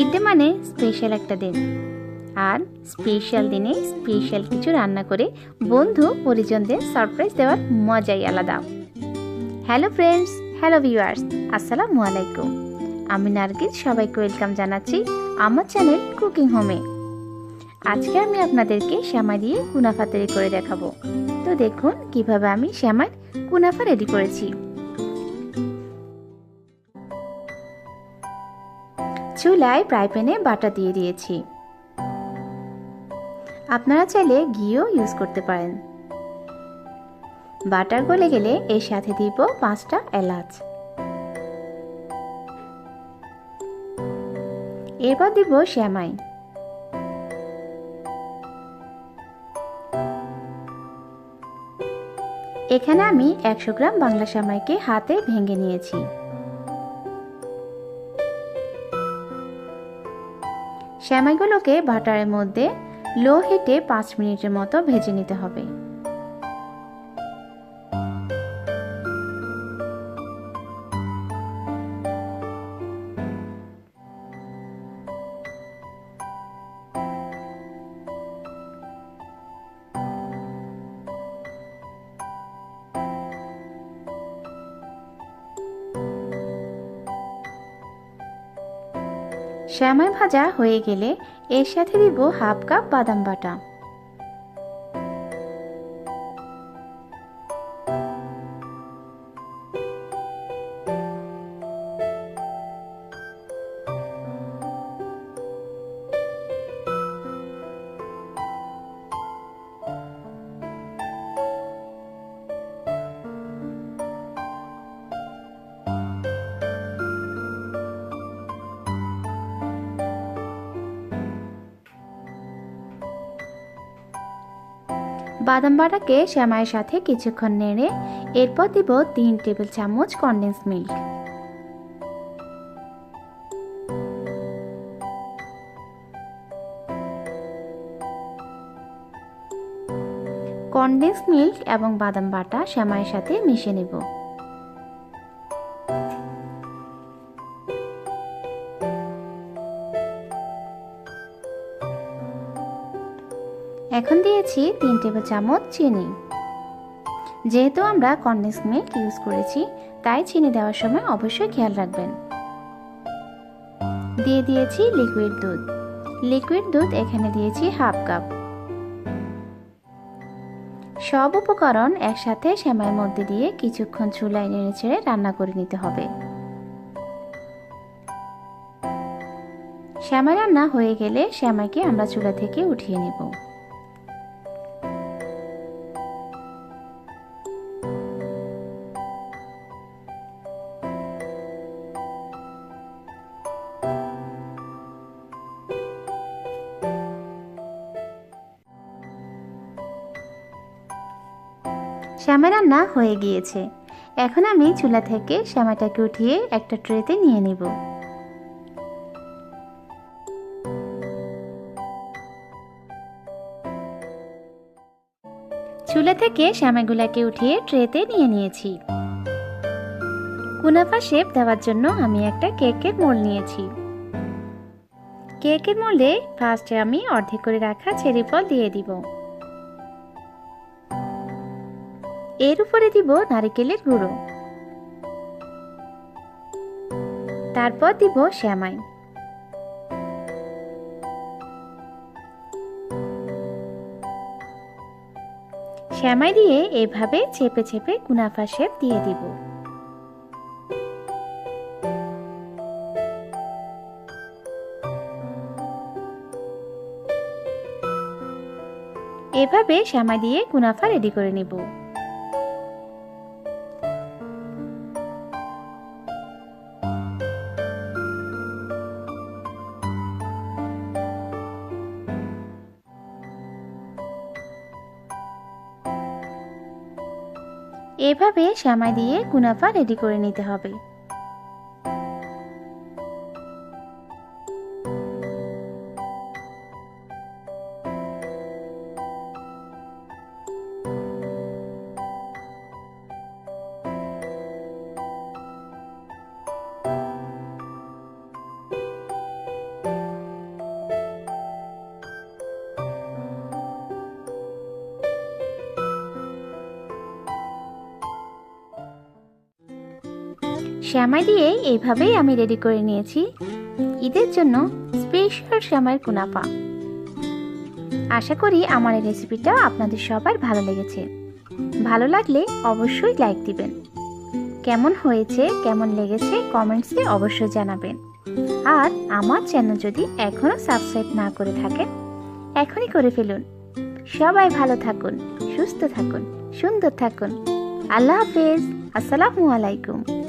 ঈদে মানে স্পেশাল একটা দিন। আর স্পেশাল দিনে স্পেশাল কিছু রান্না করে বন্ধু পরিজনদের সারপ্রাইজ দেওয়ার মজাই আলাদা। হ্যালো ফ্রেন্ডস হ্যালো ভিউয়ার্স আসসালামু আলাইকুম। আমি নার্গিস সবাইকে ওয়েলকাম জানাচ্ছি আমার চ্যানেল কুকিং হোমে আজকে আমি আপনাদেরকে শ্যামা দিয়ে কুনাফা তৈরি করে দেখাবো। তো দেখুন কীভাবে আমি শ্যামার কুনাফা রেডি করেছি। চুলায় ফ্রাই প্যানে বাটা দিয়ে দিয়েছি। আপনারা চাইলে ঘিও ইউজ করতে পারেন। বাটার গলে গেলে এর সাথে দিব পাঁচটা এলাচ। এরপর দিব শ্যামাই। এখানে আমি একশো গ্রাম বাংলা শ্যামাইকে হাতে ভেঙে নিয়েছি। শ্যামাইগুলোকে বাটারের মধ্যে লো হিটে পাঁচ মিনিটের মতো ভেজে নিতে হবে। শ্যামাই ভাজা হয়ে গেলে এর সাথে দিব হাফ কাপ বাদাম বাটা। বাদাম বাটাকে শ্যামাইয়ের সাথে কিছুক্ষণ নেড়ে এরপর দিব তিন টেবিল চামচ কনডেন্স মিল্ক কনডেন্স মিল্ক এবং বাদাম বাটা শ্যামাইয়ের সাথে মিশিয়ে নেব। এখন দিয়েছি তিন টেবিল চামচ চিনি। যেহেতু আমরা কন্ডেন্স মিল্ক ইউজ করেছি, তাই চিনি দেওয়ার সময় অবশ্যই খেয়াল রাখবেন। দিয়ে দিয়েছি লিকুইড দুধ। লিকুইড দুধ এখানে দিয়েছি হাফ কাপ। সব উপকরণ একসাথে শ্যামাইয়ের মধ্যে দিয়ে কিছুক্ষণ চুলায় নেড়ে ছেড়ে রান্না করে নিতে হবে। শ্যামাই রান্না হয়ে গেলে শ্যামাইকে আমরা চুলা থেকে উঠিয়ে নেব। শ্যামা রান্না হয়ে গিয়েছে। এখন আমি চুলা থেকে শ্যামাটাকে উঠিয়ে একটা ট্রেতে নিয়ে নিব। চুলা থেকে শ্যামাগুলাকে উঠিয়ে ট্রেতে নিয়ে নিয়েছি। কুনাফা শেপ দেওয়ার জন্য আমি একটা কেকের মোল নিয়েছি। কেকের মোলে ফার্স্টে আমি অর্ধেক করে রাখা চেরি ফল দিয়ে দিব। এর উপরে দিব নারিকেলের গুঁড়ো। তারপর দিব শ্যামাই। শ্যামাই দিয়ে এভাবে চেপে চেপে কুনাফা শেপ দিয়ে দিব। এভাবে শ্যামাই দিয়ে কুনাফা রেডি করে নিব। এভাবে শ্যামাই দিয়ে কুনাফা রেডি করে নিতে হবে। শ্যামাই দিয়ে এইভাবেই আমি রেডি করে নিয়েছি। ঈদের জন্য স্পেশাল শ্যামাইয়ের কুনাফা। আশা করি আমার এই রেসিপিটা আপনাদের সবার ভালো লেগেছে। ভালো লাগলে অবশ্যই লাইক দিবেন। কেমন হয়েছে, কেমন লেগেছে কমেন্টসে অবশ্যই জানাবেন। আর আমার চ্যানেল যদি এখনও সাবস্ক্রাইব না করে থাকেন, এখনই করে ফেলুন। সবাই ভালো থাকুন, সুস্থ থাকুন, সুন্দর থাকুন। আল্লাহ হাফেজ। আসসালামু আলাইকুম।